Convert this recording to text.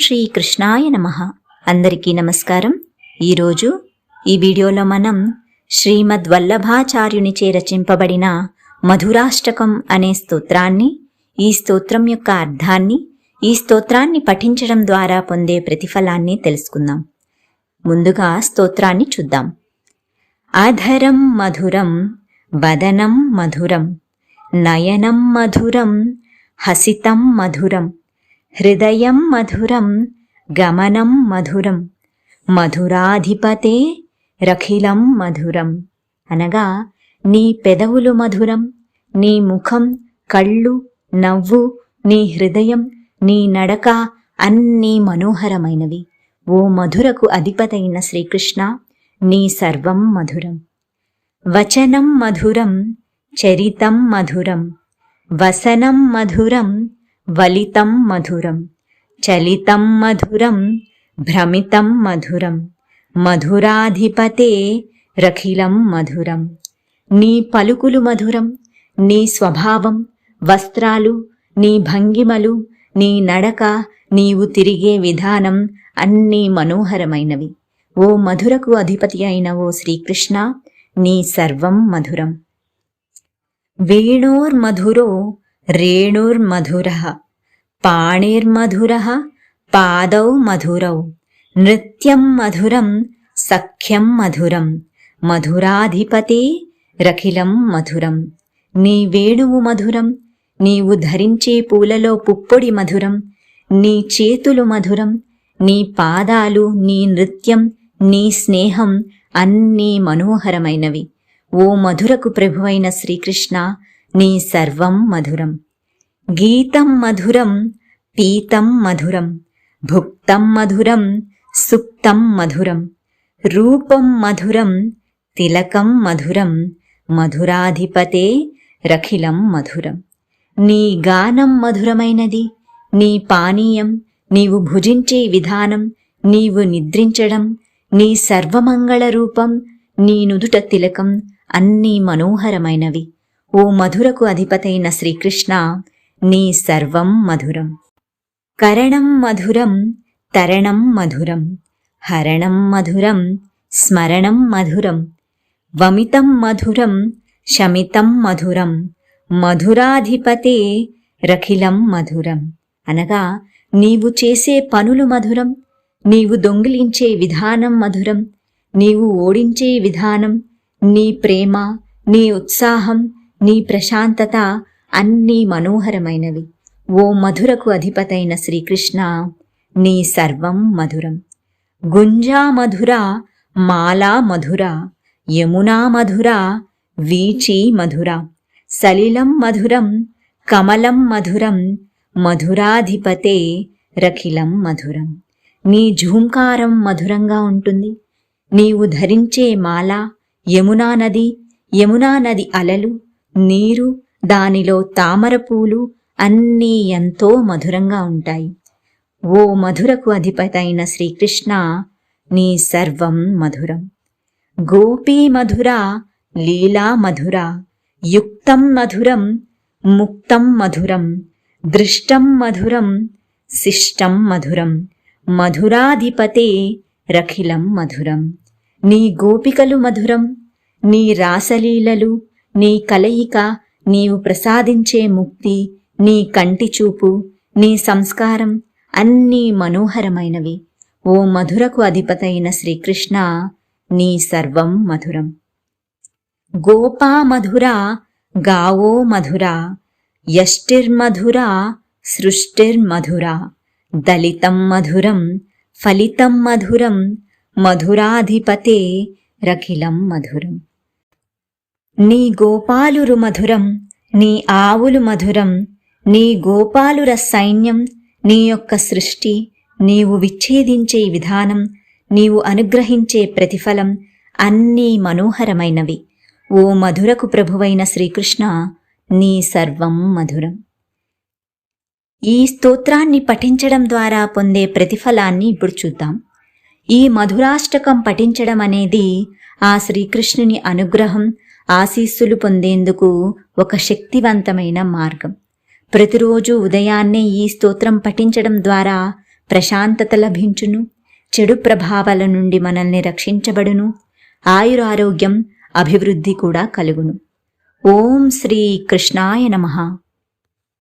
శ్రీ కృష్ణాయ నమ. అందరికీ నమస్కారం. ఈరోజు ఈ వీడియోలో మనం శ్రీమద్ వల్లభాచార్యునిచే రచింపబడిన మధురాష్టకం అనే స్తోత్రాన్ని ఈ స్తోత్రం యొక్క అర్థాన్ని ఈ స్తోత్రాన్ని పఠించడం ద్వారా పొందే ప్రతిఫలాన్ని తెలుసుకుందాం. ముందుగా స్తోత్రాన్ని చూద్దాం. అధరం మధురం వదనం మధురం నయనం మధురం హసితం మధురం హృదయం మధురం గమనం మధురం. మధురాధిపతే రఖిలం మధురం. అనగా నీ పెదవులు మధురం నీ ముఖం కళ్ళు నవ్వు నీ హృదయం నీ నడక అన్నీ మనోహరమైనవి. ఓ మధురకు అధిపతైన శ్రీకృష్ణ నీ సర్వం మధురం. వచనం మధురం చరితం మధురం. వసనం మధురం వలితం మధురం చలితం మధురం భ్రమితం మధురం మధురాధిపతే రఖిలం మధురం. నీ పలుకులు మధురం నీ స్వభావం వస్త్రాలు నీ భంగిమలు నీ నడక నీవు తిరిగే విధానం అన్నీ మనోహరమైనవి. ఓ మధురకు అధిపతి అయిన ఓ శ్రీకృష్ణ నీ సర్వం మధురం. వేణోర్మధురో రేణుర్మధురః పాణిర్మధుర పాదౌ మధురౌ నృత్యం మధురం సఖ్యం మధురం మధురాధిపతే రఖిలం మధురం నీ వేణువు మధురం నీవు ధరించే పూలలో పుప్పొడి మధురం నీ చేతులు మధురం నీ పాదాలు నీ నృత్యం నీ స్నేహం అన్నీ మనోహరమైనవి. ఓ మధురకు ప్రభువైన శ్రీకృష్ణ నీ సర్వం మధురం. గీతం మధురం పీతం మధురం భుక్తం మధురం సుప్తం మధురం రూపం మధురం తిలకం మధురం మధురాధిపతే రఖిలం మధురం. నీ గానం మధురమైనది నీ పానీయం నీవు భుజించే విధానం నీవు నిద్రించడం నీ సర్వమంగళ రూపం నీ నుదుట తిలకం అన్నీ మనోహరమైనవి. ఓ మధురకు అధిపతైన శ్రీకృష్ణ నీ సర్వం మధురం. కరణం మధురం తరణం మధురం. హరణం మధురం స్మరణం మధురం. వమితం మధురం శమితం మధురం. మధురాధిపతే రఖిలం మధురం. అనగా నీవు చేసే పనులు మధురం నీవు దొంగిలించే విధానం మధురం నీవు ఓడించే విధానం నీ ప్రేమ నీ ఉత్సాహం నీ ప్రశాంతత అన్నీ మనోహరమైనవి. ఓ మధురకు అధిపతైన శ్రీకృష్ణ నీ సర్వం మధురం. గుంజా మధుర మాలా మధుర యమునా మధుర వీచి మధుర. సలిలం మధురం కమలం మధురం మధురాధిపతే రఖిలం మధురం. నీ ఝూంకారం మధురంగా ఉంటుంది. నీవు ధరించే మాల యమునా నది యమునా నది అలలు నీరు దానిలో తామర పూలు అన్నీ ఎంతో మధురంగా ఉంటాయి. ఓ మధురకు అధిపతైన శ్రీకృష్ణ నీ సర్వం మధురం. గోపీ మధుర లీలా మధుర యుక్తం మధురం ముక్తం మధురం దృష్టం మధురం శిష్టం మధురం మధురాధిపతే రఖిలం మధురం. నీ గోపికలు మధురం నీ రాసలీలలు నీ కలయిక నీవు ప్రసాదించే ముక్తి నీ కంటి చూపు నీ సంస్కారం అన్నీ మనోహరమైనవి. ఓ మధురకు అధిపతైన శ్రీకృష్ణ నీ సర్వం మధురం. గోపా మధుర గావో మధుర యష్టిర్మధురా సృష్టిర్మధురా దళితం మధురం ఫలితం మధురం మధురాధిపతే రఖిలం మధురం. నీ గోపాలురు మధురం నీ ఆవులు మధురం నీ గోపాలుర సైన్యం నీ యొక్క సృష్టి నీవు విచ్ఛేదించే విధానం నీవు అనుగ్రహించే ప్రతిఫలం అన్నీ మనోహరమైనవి. ఓ మధురకు ప్రభువైన శ్రీకృష్ణ నీ సర్వం మధురం. ఈ స్తోత్రాన్ని పఠించడం ద్వారా పొందే ప్రతిఫలాన్ని ఇప్పుడు చూద్దాం. ఈ మధురాష్టకం పఠించడం అనేది ఆ శ్రీకృష్ణుని అనుగ్రహం ఆశీస్సులు పొందేందుకు ఒక శక్తివంతమైన మార్గం. ప్రతిరోజు ఉదయాన్నే ఈ స్తోత్రం పఠించడం ద్వారా ప్రశాంతత లభించును చెడు ప్రభావాల నుండి మనల్ని రక్షించబడును ఆయురారోగ్యం అభివృద్ధి కూడా కలుగును. ఓం శ్రీ కృష్ణాయ నమః.